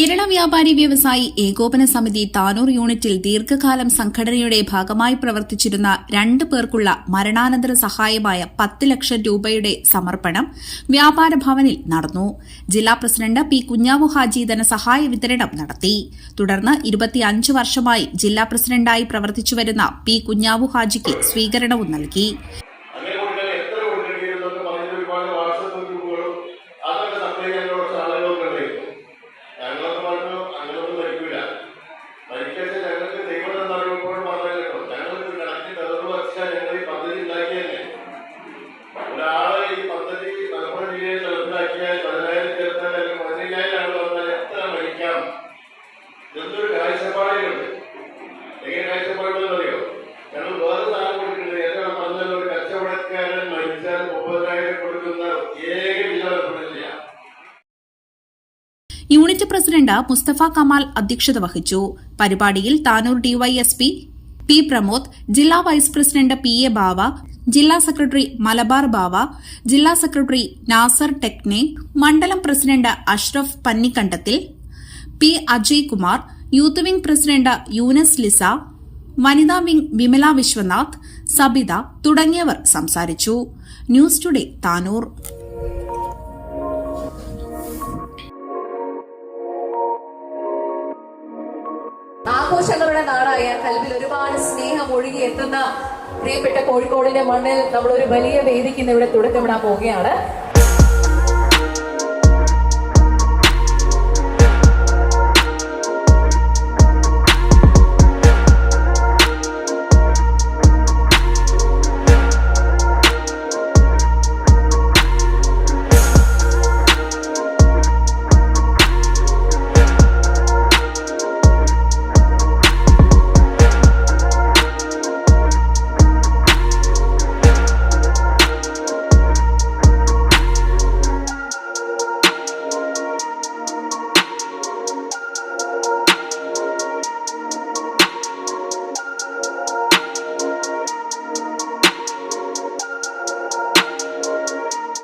കേരള വ്യാപാരി വ്യവസായി ഏകോപന സമിതി താനൂർ യൂണിറ്റിൽ ദീർഘകാലം സംഘടനയുടെ ഭാഗമായി പ്രവർത്തിച്ചിരുന്ന രണ്ട് പേർക്കുള്ള മരണാനന്തര സഹായമായ പത്ത് ലക്ഷം രൂപയുടെ സമർപ്പണം വ്യാപാര ഭവനിൽ നടന്നു. ജില്ലാ പ്രസിഡന്റ് പി കുഞ്ഞാവു ഹാജി ധനസഹായ വിതരണം നടത്തി. തുടർന്ന് ഇരുപത്തിയഞ്ച് വർഷമായി ജില്ലാ പ്രസിഡന്റായി പ്രവർത്തിച്ചുവരുന്ന പി കുഞ്ഞാവു ഹാജിക്ക് സ്വീകരണവും നൽകി. എന്തൊരു കാഴ്ചപ്പാടേലുണ്ട്. എങ്ങനെ കാഴ്ചപ്പാടുണ്ടെന്ന് അറിയോ? ഞങ്ങൾ വേറെ സാധനം കൊടുക്കുന്നത് ഏറ്റവും പറഞ്ഞല്ലോ ഒരു കച്ചവടക്കാരൻ മരിച്ചാൽ മുപ്പതിനായിരം കൊടുക്കുന്ന ഏക ജില്ല യൂണിറ്റ് പ്രസിഡന്റ് മുസ്തഫ കമാൽ അധ്യക്ഷത വഹിച്ചു. പരിപാടിയിൽ താനൂർ ഡിവൈഎസ്പി പി പ്രമോദ് ജില്ലാ vice president P A Bava ജില്ലാ സെക്രട്ടറി മലബാർ ബാവ ജില്ലാ സെക്രട്ടറി നാസർ ടെക്നെ മണ്ഡലം president Ashraf പന്നിക്കണ്ടത്തിൽ P Ajay Kumar youth wing president Yunus Lisa വനിതാ വിംഗ് വിമല വിശ്വനാഥ് സബിത തുടങ്ങിയവർ സംസാരിച്ചു. News today Tanur. ആഘോഷങ്ങളുടെ നാടായ കൽവിൽ ഒരുപാട് സ്നേഹം ഒഴുകി എത്തുന്ന പ്രിയപ്പെട്ട കോഴിക്കോടിന്റെ മണ്ണിൽ നമ്മൾ ഒരു വലിയ വേദിക്ക് ഇന്ന് ഇവിടെ തുടക്കമിടാൻ പോവുകയാണ്.